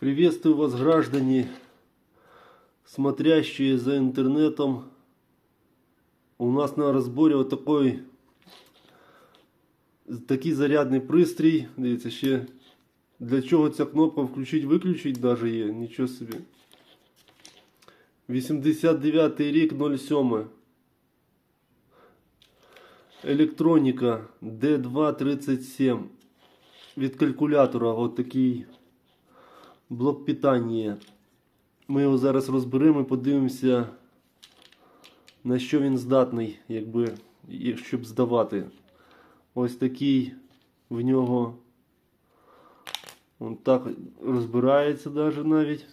Приветствую вас, граждане, смотрящие за интернетом. У нас на разборе вот такой такий зарядний пристрій. Дивіться, ще для чого ця кнопка включить-виключить даже є. Нічого собі. 89 рік 07. Електроніка D237. Від калькулятора от такий блок питання. Ми його зараз розберемо і подивимося, на що він здатний, якби, щоб здавати. Ось такий в нього. Он так розбирається даже навіть.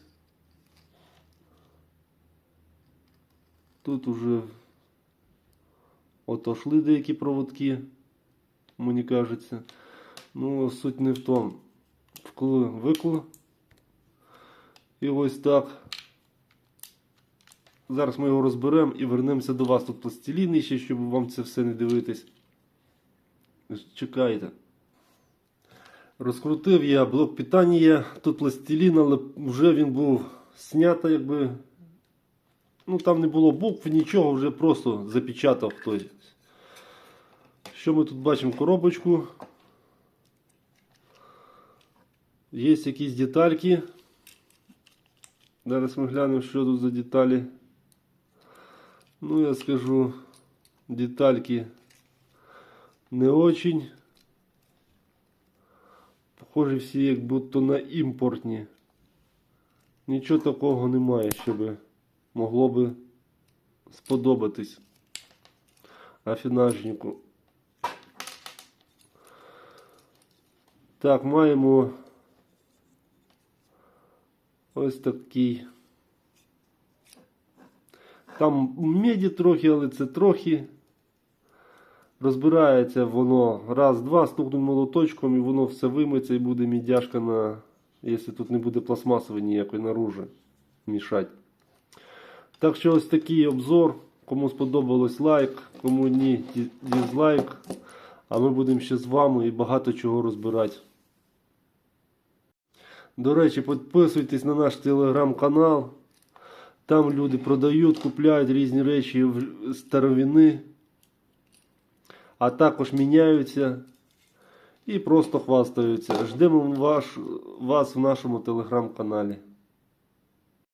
Тут уже отошли деякі проводки, мені кажеться. Ну, суть не в тому. Вкли викло. І ось так. Зараз ми його розберемо і вернемося до вас. Тут пластилін ще, щоб вам це все не дивитись. Чекайте. Розкрутив я блок питання. Тут пластилін, але вже він був знято, якби. Ну там не було букв, нічого, вже просто запечатав хтось. Що ми тут бачимо? Коробочку. Є якісь детальки. Зараз ми глянемо, що тут за деталі. Ну, я скажу, детальки не очень. Похожі всі як будто на імпортні. Нічого такого немає, щоб могло би сподобатись афінажнику. Так, маємо ось такий. Там меді трохи, але це трохи. Розбирається воно раз-два, стукнуть молоточком і воно все виметься і буде мідяшка на. Якщо тут не буде пластмасової ніякої наружи мішати. Так що ось такий обзор. Кому сподобалось лайк, кому ні, ді- дізлайк. А ми будемо ще з вами і багато чого розбирати. До речі, підписуйтесь на наш телеграм-канал. Там люди продають, купляють різні речі старовини, а також міняються і просто хвастаються. Ждемо ваш, вас в нашому телеграм-каналі.